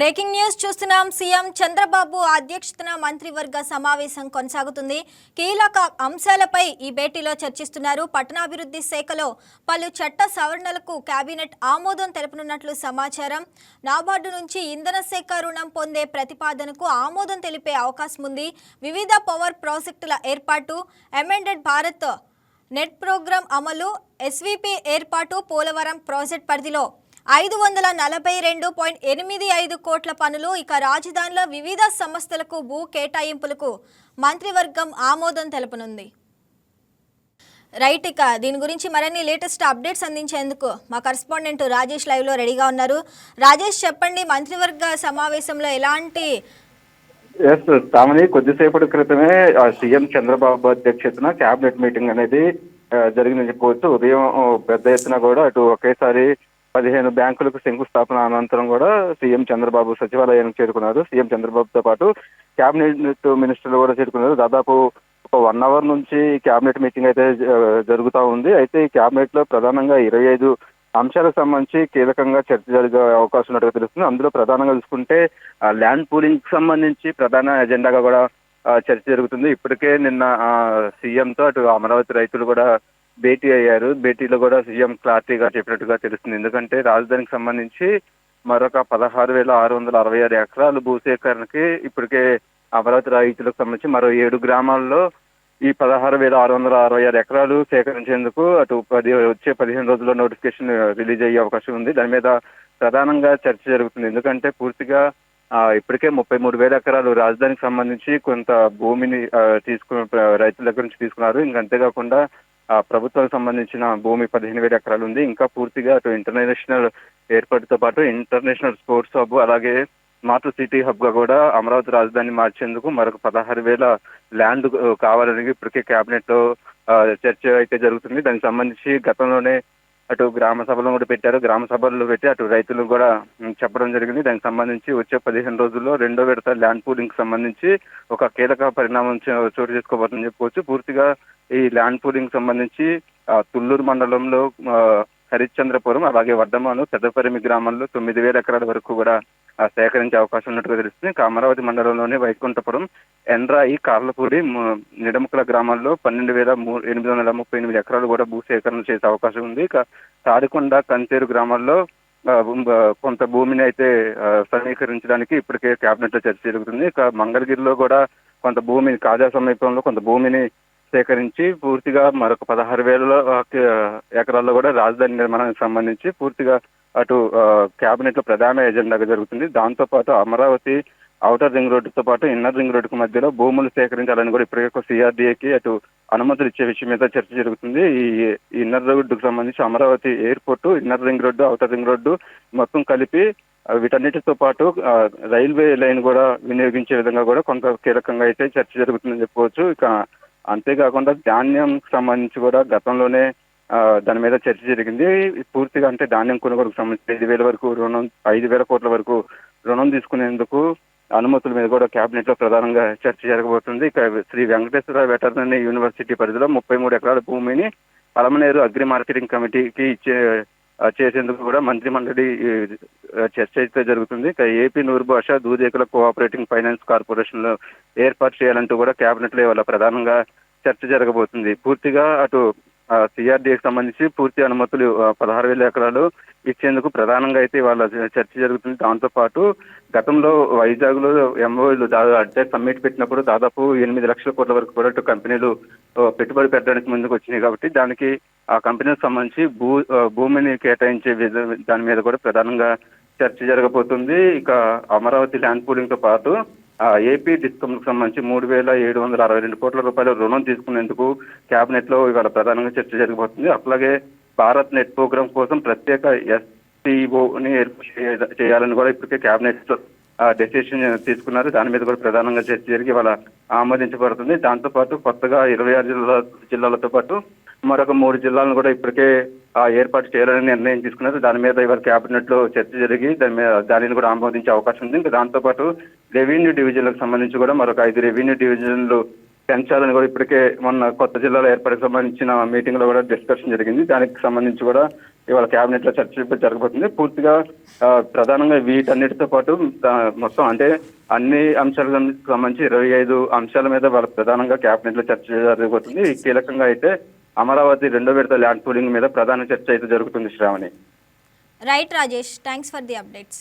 Breaking news చూస్తున్నాం. CM Chandrababu అధ్యక్షతన మంత్రివర్గ సమావేశం కొనసాగుతుంది. కీలక అంశాలపై ఈ భేటీలో చర్చిస్తున్నారు. పట్టణాభివృద్ధి శాఖలో పలు చట్ట సవరణలకు కేబినెట్ ఆమోదం తెలుపనున్నట్లు సమాచారం. నాబార్డు నుంచి ఇంధన శాఖ రుణం పొందే ప్రతిపాదనకు ఆమోదం తెలిపే అవకాశం ఉంది. వివిధ పవర్ ప్రాజెక్టుల ఏర్పాటు అమెండెడ్ భారత్ నెట్ ప్రోగ్రాం అమలు ఎస్వీపీ ఏర్పాటు పోలవరం ప్రాజెక్ట్ పరిధిలో ఐదు వందల నలభై రెండు పాయింట్ ఎనిమిది ఐదు కోట్ల పనులు ఇక రాజధానిలో వివిధ సంస్థలకు భూ కేటాయింపులకు మంత్రివర్గం ఆమోదం తెలుపనుంది. రైట్ ఇక దీని గురించి మరిన్ని లేటెస్ట్ అప్డేట్స్ అందించేందుకు మా కరస్పాండెంట్ రాజేష్ లైవ్లో రెడీగా ఉన్నారు. రాజేష్ చెప్పండి మంత్రివర్గ సమావేశంలో ఎలాంటి ఎస్ తామని కొద్దిసేపటి క్రితమే సీఎం చంద్రబాబు అధ్యక్షతన క్యాబినెట్ మీటింగ్ అనేది జరిగిందని చెప్పవచ్చు. ఉదయం పెద్ద ఎత్తున కూడా అటు ఒకేసారి పదిహేను బ్యాంకులకు శంకుస్థాపన అనంతరం కూడా సీఎం చంద్రబాబు సచివాలయానికి చేరుకున్నారు. సీఎం చంద్రబాబుతో పాటు కేబినెట్ మినిస్టర్లు కూడా చేరుకున్నారు. దాదాపు ఒక వన్ అవర్ నుంచి కేబినెట్ మీటింగ్ అయితే జరుగుతూ ఉంది. అయితే ఈ కేబినెట్లో ప్రధానంగా ఇరవై ఐదు అంశాలకు సంబంధించి కీలకంగా చర్చ జరిగే అవకాశం ఉన్నట్టుగా తెలుస్తుంది. అందులో ప్రధానంగా చూసుకుంటే ల్యాండ్ పూలింగ్ సంబంధించి ప్రధాన ఎజెండాగా కూడా చర్చ జరుగుతుంది. ఇప్పటికే నిన్న సీఎంతో అటు అమరావతి రైతులు కూడా భేటీ అయ్యారు. భేటీలో కూడా సీఎం క్లారిటీగా చెప్పినట్టుగా తెలుస్తుంది. ఎందుకంటే రాజధానికి సంబంధించి మరొక పదహారు వేల ఆరు వందల అరవై ఆరు ఎకరాలు భూసేకరణకి ఇప్పటికే అమరావతి రైతులకు సంబంధించి మరో ఏడు గ్రామాల్లో ఈ పదహారు వేల ఆరు వందల అరవై ఆరు ఎకరాలు సేకరించేందుకు అటు పది వచ్చే పదిహేను రోజుల్లో నోటిఫికేషన్ రిలీజ్ అయ్యే అవకాశం ఉంది. దాని మీద ప్రధానంగా చర్చ జరుగుతుంది. ఎందుకంటే పూర్తిగా ఇప్పటికే ముప్పై మూడు వేల ఎకరాలు రాజధానికి సంబంధించి కొంత భూమిని తీసుకున్న రైతుల దగ్గర నుంచి తీసుకున్నారు. ఇంకా అంతేకాకుండా ప్రభుత్వానికి సంబంధించిన భూమి పదిహేను వేల ఎకరాలు ఉంది. ఇంకా పూర్తిగా అటు ఇంటర్నేషనల్ ఏర్పాటుతో పాటు ఇంటర్నేషనల్ స్పోర్ట్స్ హబ్ అలాగే స్మార్ట్ సిటీ హబ్గా కూడా అమరావతి రాజధాని మార్చేందుకు మరొక పదహారు వేల ల్యాండ్ కావాలని ఇప్పటికే క్యాబినెట్లో లో చర్చ అయితే జరుగుతుంది. దానికి సంబంధించి గతంలోనే అటు గ్రామ సభలు కూడా పెట్టారు. గ్రామ సభల్లో పెట్టి అటు రైతులు కూడా చెప్పడం జరిగింది. దానికి సంబంధించి వచ్చే పదిహేను రోజుల్లో రెండో విడత ల్యాండ్ పూలింగ్ సంబంధించి ఒక కీలక పరిణామం చో- చోటు చేసుకోబోతుందని చెప్పుకోవచ్చు పూర్తిగా ఈ ల్యాండ్ పూలింగ్ సంబంధించి తుళ్ళూరు మండలంలో హరిశ్చంద్రపురం అలాగే వర్ధమాను పెద్దపరిమి గ్రామంలో తొమ్మిది వేల ఎకరాల వరకు కూడా సేకరించే అవకాశం ఉన్నట్టుగా తెలుస్తుంది. ఇక అమరావతి మండలంలోని వైకుంఠపురం ఎండ్రాయి కార్లపూడి నిడముకల గ్రామాల్లో పన్నెండు వేల ఎనిమిది వందల ముప్పై ఎనిమిది ఎకరాలు కూడా భూ సేకరణ చేసే అవకాశం ఉంది. ఇక తాడికొండ కంచేరు గ్రామాల్లో కొంత భూమిని అయితే సమీకరించడానికి ఇప్పటికే కేబినెట్లో చర్చ జరుగుతుంది. ఇక మంగళగిరిలో కూడా కొంత భూమిని కాజా సమీపంలో కొంత భూమిని సేకరించి పూర్తిగా మరొక పదహారు వేల ఎకరాల్లో కూడా రాజధాని నిర్మాణానికి సంబంధించి పూర్తిగా అటు కేబినెట్లో ప్రధాన ఎజెండాగా జరుగుతుంది. దాంతో పాటు అమరావతి అవుటర్ రింగ్ రోడ్డుతో పాటు ఇన్నర్ రింగ్ రోడ్డుకు మధ్యలో భూములు సేకరించాలని కూడా ఇప్పటికే సిఆర్డీఏకి అటు అనుమతులు ఇచ్చే విషయం మీద చర్చ జరుగుతుంది. ఈ ఇన్నర్ రోడ్డుకు సంబంధించి Amaravati airport inner ring road outer ring road మొత్తం కలిపి వీటన్నిటితో పాటు రైల్వే లైన్ కూడా వినియోగించే విధంగా కూడా కొంత కీలకంగా అయితే చర్చ జరుగుతుందని చెప్పుకోవచ్చు. ఇక అంతేకాకుండా ధాన్యం సంబంధించి కూడా గతంలోనే దాని మీద చర్చ జరిగింది. పూర్తిగా అంటే ధాన్యం కొనుగోలుకు సంబంధించి ఐదు వేల వరకు రుణం ఐదు వేల కోట్ల వరకు రుణం తీసుకునేందుకు అనుమతుల మీద కూడా కేబినెట్లో ప్రధానంగా చర్చ జరగబోతుంది. శ్రీ వెంకటేశ్వర వెటర్నరీ యూనివర్సిటీ పరిధిలో ముప్పై మూడు ఎకరాల భూమిని పలమనేరు అగ్రి మార్కెటింగ్ కమిటీకి ఇచ్చే చేసేందుకు కూడా మంత్రి మండలి చర్చ అయితే జరుగుతుంది. ఇక ఏపీ నూరు భాష దూదేకుల కోఆపరేటింగ్ ఫైనాన్స్ కార్పొరేషన్లో ఏర్పాటు చేయాలంటూ కూడా కేబినెట్లో ఇవాళ ప్రధానంగా చర్చ జరగబోతుంది. పూర్తిగా అటు సిఆర్డీకి సంబంధించి పూర్తి అనుమతులు పదహారు వేల ఎకరాలు ఇచ్చేందుకు ప్రధానంగా అయితే ఇవాళ చర్చ జరుగుతుంది. దాంతో పాటు గతంలో వైజాగ్లో ఎంఓలు ఎంఓలు అంటే సమ్మిట్ పెట్టినప్పుడు దాదాపు ఎనిమిది లక్షల కోట్ల వరకు కూడా కంపెనీలు పెట్టుబడి పెట్టడానికి ముందుకు వచ్చినాయి కాబట్టి దానికి ఆ కంపెనీలకు సంబంధించి భూ భూమిని కేటాయించే విధ దాని మీద కూడా ప్రధానంగా చర్చ జరగబోతుంది. ఇక అమరావతి ల్యాండ్ పూలింగ్తో పాటు ఏపీ డిస్కమ్ సంబంధించి మూడు వేల ఏడు వందల అరవై రెండు కోట్ల రూపాయల రుణం తీసుకునేందుకు క్యాబినెట్లో లో ఇవాళ ప్రధానంగా చర్చ జరగబోతుంది అట్లాగే భారత్ నెట్ ప్రోగ్రామ్ కోసం ప్రత్యేక ఎస్టీఓని ఏర్పాటు చేయాలని కూడా ఇప్పటికే క్యాబినెట్ డెసిషన్ తీసుకున్నారు. దాని మీద కూడా ప్రధానంగా చర్చ జరిగి ఇవాళ ఆమోదించబడుతుంది. దాంతో పాటు కొత్తగా ఇరవై ఆరు జిల్లా జిల్లాలతో పాటు మరొక మూడు జిల్లాలను కూడా ఇప్పటికే ఏర్పాటు చేయాలని నిర్ణయం తీసుకున్నారు. దాని మీద ఇవాళ క్యాబినెట్లో చర్చ జరిగి దాని మీద దానిని కూడా ఆమోదించే అవకాశం ఉంది. ఇంకా దాంతో పాటు రెవెన్యూ డివిజన్లకు సంబంధించి కూడా మరొక ఐదు రెవెన్యూ డివిజన్లు పెంచాలని కూడా ఇప్పటికే మొన్న కొత్త జిల్లాల ఏర్పాటుకు సంబంధించిన మీటింగ్లో కూడా డిస్కషన్ జరిగింది. దానికి సంబంధించి కూడా ఇవాళ క్యాబినెట్లో చర్చ జరగబోతుంది. పూర్తిగా ప్రధానంగా వీటన్నిటితో పాటు మొత్తం అంటే అన్ని అంశాలకు సంబంధించి ఇరవై ఐదు అంశాల మీద వాళ్ళ ప్రధానంగా క్యాబినెట్లో చర్చ జరగబోతుంది. కీలకంగా అయితే అమరావతి రెండో విడత ల్యాండ్ పూలింగ్ మీద ప్రధాన చర్చ అయితే జరుగుతుంది Shravani. Right Rajesh thanks for the updates